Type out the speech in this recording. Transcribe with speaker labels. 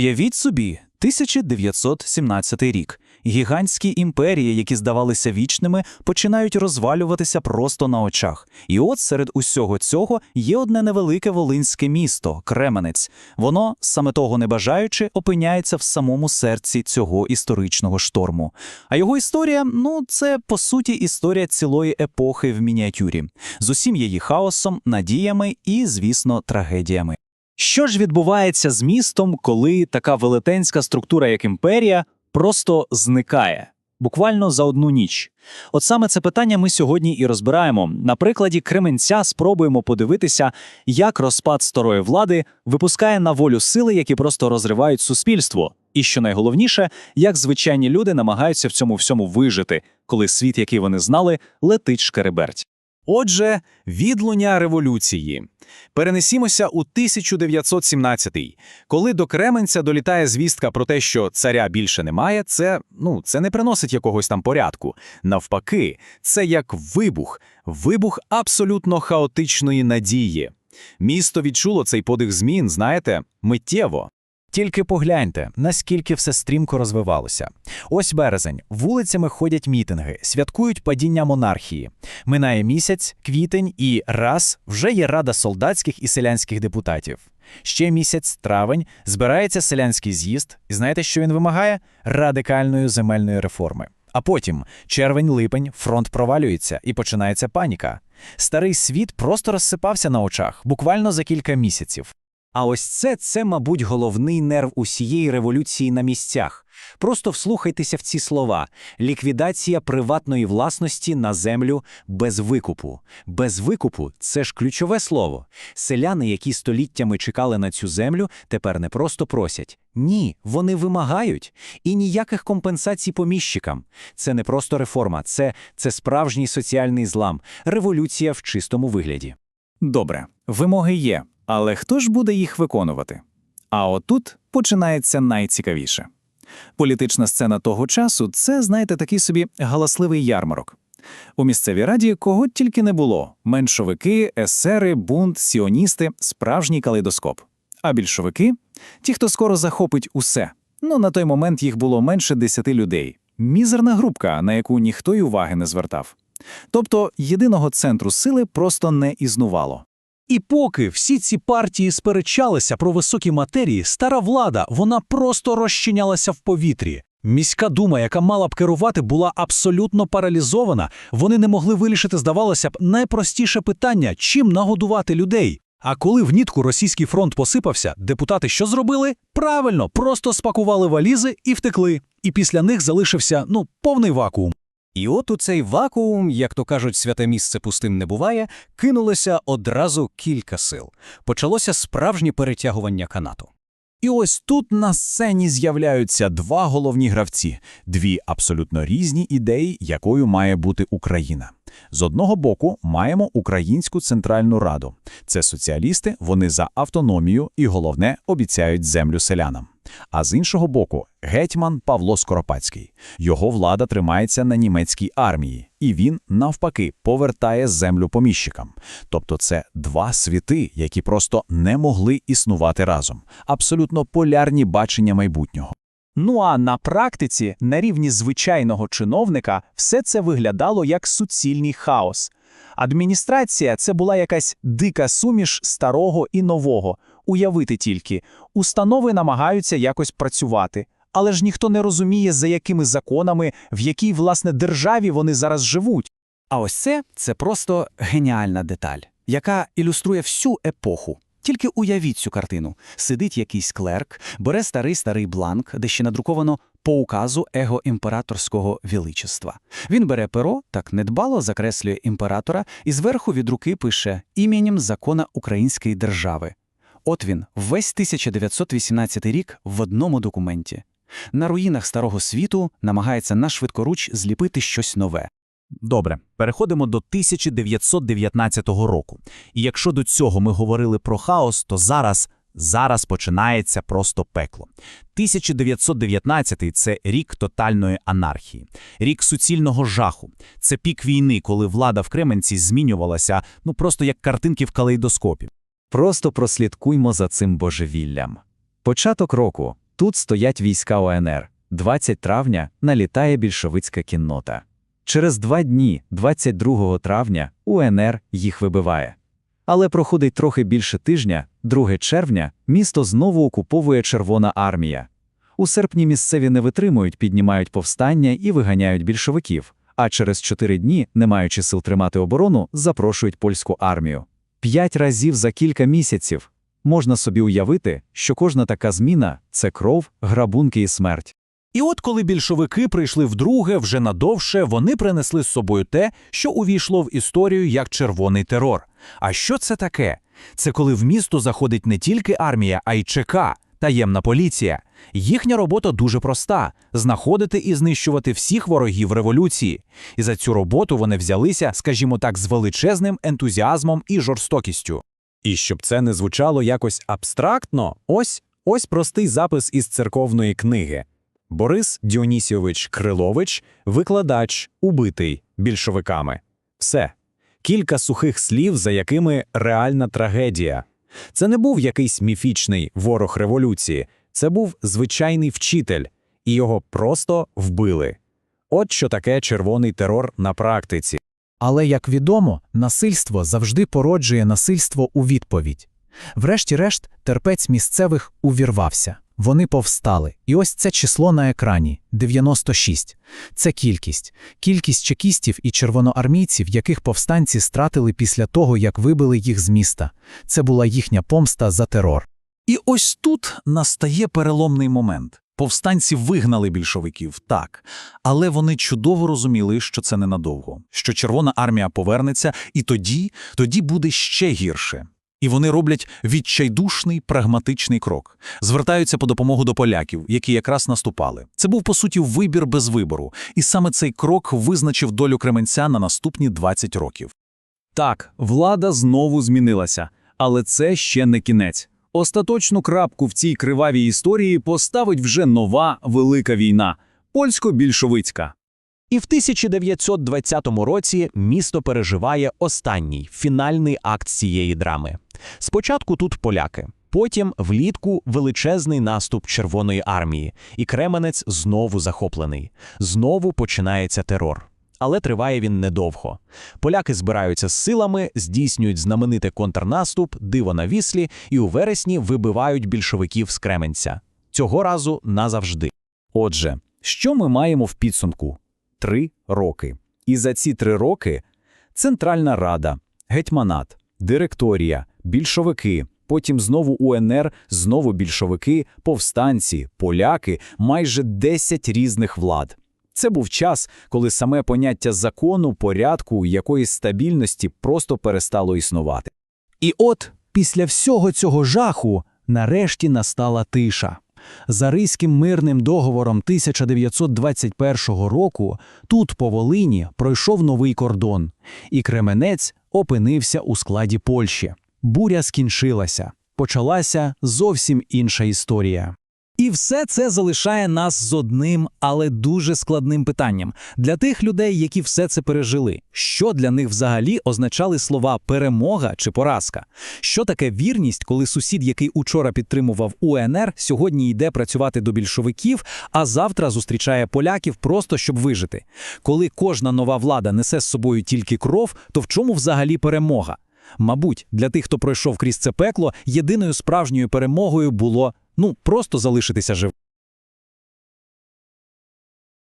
Speaker 1: Уявіть собі, 1917 рік. Гігантські імперії, які здавалися вічними, починають розвалюватися просто на очах. І от серед усього цього є одне невелике волинське місто Кременець. Воно, саме того не бажаючи, опиняється в самому серці цього історичного шторму. А його історія ну, це по суті історія цілої епохи в мініатюрі, з усім її хаосом, надіями і, звісно, трагедіями. Що ж відбувається з містом, коли така велетенська структура, як імперія, просто зникає? Буквально за одну ніч. От саме це питання ми сьогодні і розбираємо. На прикладі Кременця спробуємо подивитися, як розпад старої влади випускає на волю сили, які просто розривають суспільство. І що найголовніше, як звичайні люди намагаються в цьому всьому вижити, коли світ, який вони знали, летить шкереберть.
Speaker 2: Отже, відлуння революції. Перенесімося у 1917-й. Коли до Кременця долітає звістка про те, що царя більше немає, це, ну, це не приносить якогось там порядку. Навпаки, це як вибух, вибух абсолютно хаотичної надії. Місто відчуло цей подих змін, знаєте, миттєво.
Speaker 3: Тільки погляньте, наскільки все стрімко розвивалося. Ось березень, вулицями ходять мітинги, святкують падіння монархії. Минає місяць, квітень і раз вже є рада солдатських і селянських депутатів. Ще місяць, травень, збирається селянський з'їзд, і знаєте, що він вимагає? Радикальної земельної реформи. А потім червень-липень, фронт провалюється і починається паніка. Старий світ просто розсипався на очах, буквально за кілька місяців.
Speaker 1: А ось це, це, мабуть, головний нерв усієї революції на місцях. Просто вслухайтеся в ці слова: ліквідація приватної власності на землю без викупу. Без викупу це ж ключове слово. Селяни, які століттями чекали на цю землю, тепер не просто просять. Ні, вони вимагають. І ніяких компенсацій поміщикам. Це не просто реформа, це, це справжній соціальний злам, революція в чистому вигляді.
Speaker 2: Добре, вимоги є, але хто ж буде їх виконувати? А отут починається найцікавіше. Політична сцена того часу це, знаєте, такий собі галасливий ярмарок. У місцевій раді кого тільки не було: меншовики, есери, бунт, сіоністи, справжній калейдоскоп. А більшовики ті, хто скоро захопить усе. Ну на той момент їх було менше десяти людей. Мізерна групка, на яку ніхто й уваги не звертав. Тобто єдиного центру сили просто не існувало.
Speaker 4: І поки всі ці партії сперечалися про високі матерії, стара влада вона просто розчинялася в повітрі. Міська дума, яка мала б керувати, була абсолютно паралізована. Вони не могли вирішити, здавалося б, найпростіше питання чим нагодувати людей. А коли в нітку російський фронт посипався, депутати що зробили? Правильно, просто спакували валізи і втекли. І після них залишився ну повний вакуум.
Speaker 5: І от у цей вакуум, як то кажуть, святе місце пустим не буває, кинулося одразу кілька сил. Почалося справжнє перетягування канату.
Speaker 2: І ось тут на сцені з'являються два головні гравці, дві абсолютно різні ідеї, якою має бути Україна. З одного боку, маємо Українську Центральну Раду. Це соціалісти, вони за автономію і, головне, обіцяють землю селянам. А з іншого боку, гетьман Павло Скоропадський. Його влада тримається на німецькій армії, і він, навпаки, повертає землю поміщикам. Тобто це два світи, які просто не могли існувати разом. Абсолютно полярні бачення майбутнього.
Speaker 1: Ну а на практиці, на рівні звичайного чиновника, все це виглядало як суцільний хаос. Адміністрація це була якась дика суміш старого і нового. Уявити тільки, установи намагаються якось працювати, але ж ніхто не розуміє, за якими законами, в якій власне державі вони зараз живуть.
Speaker 6: А ось це це просто геніальна деталь, яка ілюструє всю епоху. Тільки уявіть цю картину. Сидить якийсь клерк, бере старий старий бланк, де ще надруковано по указу его імператорського величества. Він бере перо, так недбало закреслює імператора і зверху від руки пише іменем закона Української держави. От він, весь 1918 рік в одному документі. На руїнах старого світу намагається на швидкоруч зліпити щось нове.
Speaker 3: Добре, переходимо до 1919 року. І якщо до цього ми говорили про хаос, то зараз, зараз починається просто пекло. 1919 – це рік тотальної анархії, рік суцільного жаху. Це пік війни, коли влада в Кременці змінювалася, ну просто як картинки в калейдоскопі.
Speaker 5: Просто прослідкуймо за цим божевіллям. Початок року
Speaker 2: Тут стоять війська ОНР. 20 травня налітає більшовицька кіннота. Через два дні, 22 травня, УНР їх вибиває. Але проходить трохи більше тижня, 2 червня, місто знову окуповує Червона армія. У серпні місцеві не витримують, піднімають повстання і виганяють більшовиків, а через 4 дні, не маючи сил тримати оборону, запрошують польську армію. П'ять разів за кілька місяців. Можна собі уявити, що кожна така зміна це кров, грабунки і смерть.
Speaker 4: І от коли більшовики прийшли вдруге, вже надовше, вони принесли з собою те, що увійшло в історію як червоний терор. А що це таке? Це коли в місто заходить не тільки армія, а й ЧК, таємна поліція. Їхня робота дуже проста знаходити і знищувати всіх ворогів революції. І за цю роботу вони взялися, скажімо так, з величезним ентузіазмом і жорстокістю.
Speaker 3: І щоб це не звучало якось абстрактно, ось ось простий запис із церковної книги. Борис Діонісійович Крилович, викладач, убитий більшовиками. Все. Кілька сухих слів, за якими реальна трагедія. Це не був якийсь міфічний ворог революції, це був звичайний вчитель, і його просто вбили. От що таке червоний терор на практиці.
Speaker 7: Але, як відомо, насильство завжди породжує насильство у відповідь. Врешті-решт, терпець місцевих увірвався. Вони повстали. І ось це число на екрані 96. Це кількість. Кількість чекістів і червоноармійців, яких повстанці стратили після того, як вибили їх з міста. Це була їхня помста за терор.
Speaker 4: І ось тут настає переломний момент. Повстанці вигнали більшовиків, так, але вони чудово розуміли, що це ненадовго, що Червона армія повернеться, і тоді, тоді буде ще гірше. І вони роблять відчайдушний прагматичний крок, звертаються по допомогу до поляків, які якраз наступали. Це був по суті вибір без вибору, і саме цей крок визначив долю Кременця на наступні 20 років.
Speaker 2: Так, влада знову змінилася, але це ще не кінець. Остаточну крапку в цій кривавій історії поставить вже нова велика війна польсько-більшовицька.
Speaker 3: І в 1920 році місто переживає останній фінальний акт цієї драми. Спочатку тут поляки, потім влітку величезний наступ Червоної армії, і Кременець знову захоплений. Знову починається терор. Але триває він недовго. Поляки збираються з силами, здійснюють знаменитий контрнаступ, диво на віслі, і у вересні вибивають більшовиків з Кременця. Цього разу назавжди.
Speaker 2: Отже, що ми маємо в підсумку? Три роки. І за ці три роки Центральна Рада, гетьманат, директорія, більшовики, потім знову УНР, знову більшовики, повстанці, поляки, майже 10 різних влад. Це був час, коли саме поняття закону, порядку, якоїсь стабільності просто перестало існувати.
Speaker 6: І от після всього цього жаху нарешті настала тиша. За Ризьким мирним договором 1921 року тут, по Волині, пройшов новий кордон, і Кременець опинився у складі Польщі. Буря скінчилася. Почалася зовсім інша історія. І все це залишає нас з одним, але дуже складним питанням для тих людей, які все це пережили. Що для них взагалі означали слова перемога чи поразка? Що таке вірність, коли сусід, який учора підтримував УНР, сьогодні йде працювати до більшовиків, а завтра зустрічає поляків просто щоб вижити? Коли кожна нова влада несе з собою тільки кров, то в чому взагалі перемога? Мабуть, для тих, хто пройшов крізь це пекло, єдиною справжньою перемогою було ну просто залишитися живим.